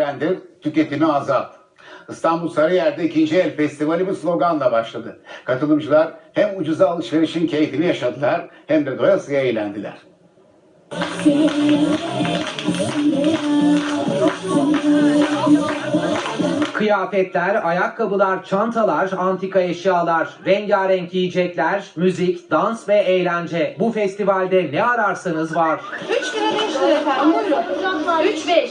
değerlendir, tüketimi azalt. İstanbul Sarıyer'de ikinci el festivali bu sloganla başladı. Katılımcılar hem ucuza alışverişin keyfini yaşadılar hem de doyasıya eğlendiler. Kıyafetler, ayakkabılar, çantalar, antika eşyalar, rengarenk yiyecekler, müzik, dans ve eğlence. Bu festivalde ne ararsanız var. 3 lira 5 lira efendim buyurun. 3 5.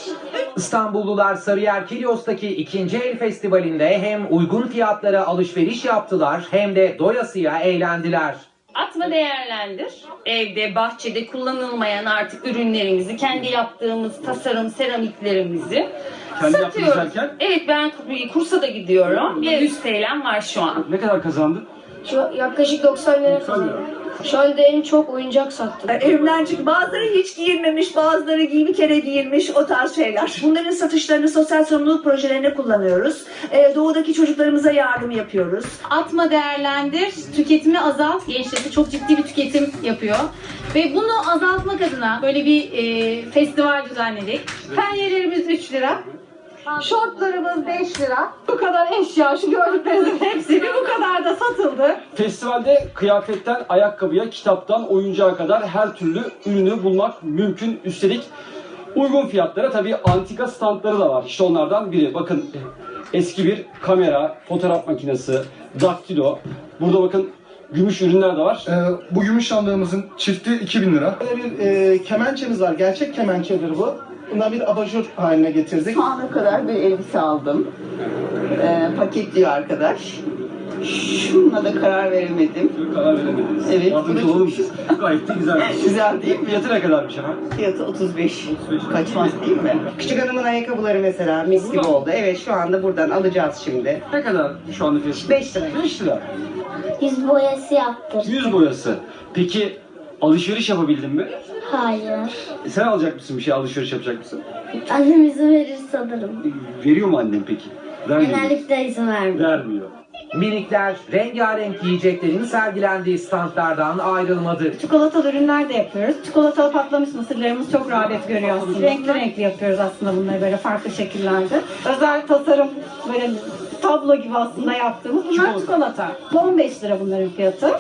İstanbullular Sarıyer Kilyos'taki ikinci el festivalinde hem uygun fiyatlara alışveriş yaptılar hem de doyasıya eğlendiler. Atma değerlendir. Evde, bahçede kullanılmayan artık ürünlerimizi, kendi yaptığımız tasarım seramiklerimizi Kendi satıyoruz. yaptınız derken? Evet ben kursa da gidiyorum. Bir 100 TL'm var şu an. Ne kadar kazandın? Şu yaklaşık 90 lira kazandım. Şu anda en çok oyuncak sattım. Evimden çık. Bazıları hiç giyilmemiş, bazıları giy bir kere giyilmiş o tarz şeyler. Bunların satışlarını sosyal sorumluluk projelerine kullanıyoruz. Ee, doğudaki çocuklarımıza yardım yapıyoruz. Atma değerlendir, tüketimi azalt. Gençleri çok ciddi bir tüketim yapıyor. Ve bunu azaltmak adına böyle bir e, festival düzenledik. Penyelerimiz 3 lira. Şortlarımız 5 lira. Bu kadar eşya, şu gördüklerinizin hepsi bu kadar. Festivalde kıyafetten ayakkabıya, kitaptan oyuncağa kadar her türlü ürünü bulmak mümkün. Üstelik uygun fiyatlara tabii antika standları da var. İşte onlardan biri. Bakın eski bir kamera, fotoğraf makinesi, daktilo. Burada bakın gümüş ürünler de var. Ee, bu gümüş andığımızın çifti 2000 lira. Böyle bir e, kemençemiz var. Gerçek kemençedir bu. Buna bir abajur haline getirdik. Şu ana kadar bir elbise aldım. Ee, paketliyor arkadaş. Şununla da karar veremedim. Karar veremediniz. Evet, Yardımcı bunu-. Gayet de güzel. Güzel değil mi? Fiyatı ne kadarmış efendim? Fiyatı 35. Kaçmaz değil mi? Küçük hanımın ayakkabıları mesela mis gibi oldu. Evet şu anda buradan alacağız şimdi. Ne kadar şu anda fiyatı? 5 lira. 5 lira. Yüz boyası yaptır. Yüz boyası. Peki alışveriş yapabildin mi? Hayır. E, Sen alacak mısın bir şey alışveriş yapacak mısın? Annem izin verir sanırım. Veriyor mu annem peki? Vermiyor. Genellikle izin vermiyor. Vermiyor. Minikler rengarenk yiyeceklerin sergilendiği standlardan ayrılmadı. Çikolatalı ürünler de yapıyoruz. Çikolatalı patlamış mısırlarımız çok rağbet görüyor aslında. Renkli renkli yapıyoruz aslında bunları böyle farklı şekillerde. Özel tasarım böyle tablo gibi aslında yaptığımız bunlar çikolata. 15 lira bunların fiyatı.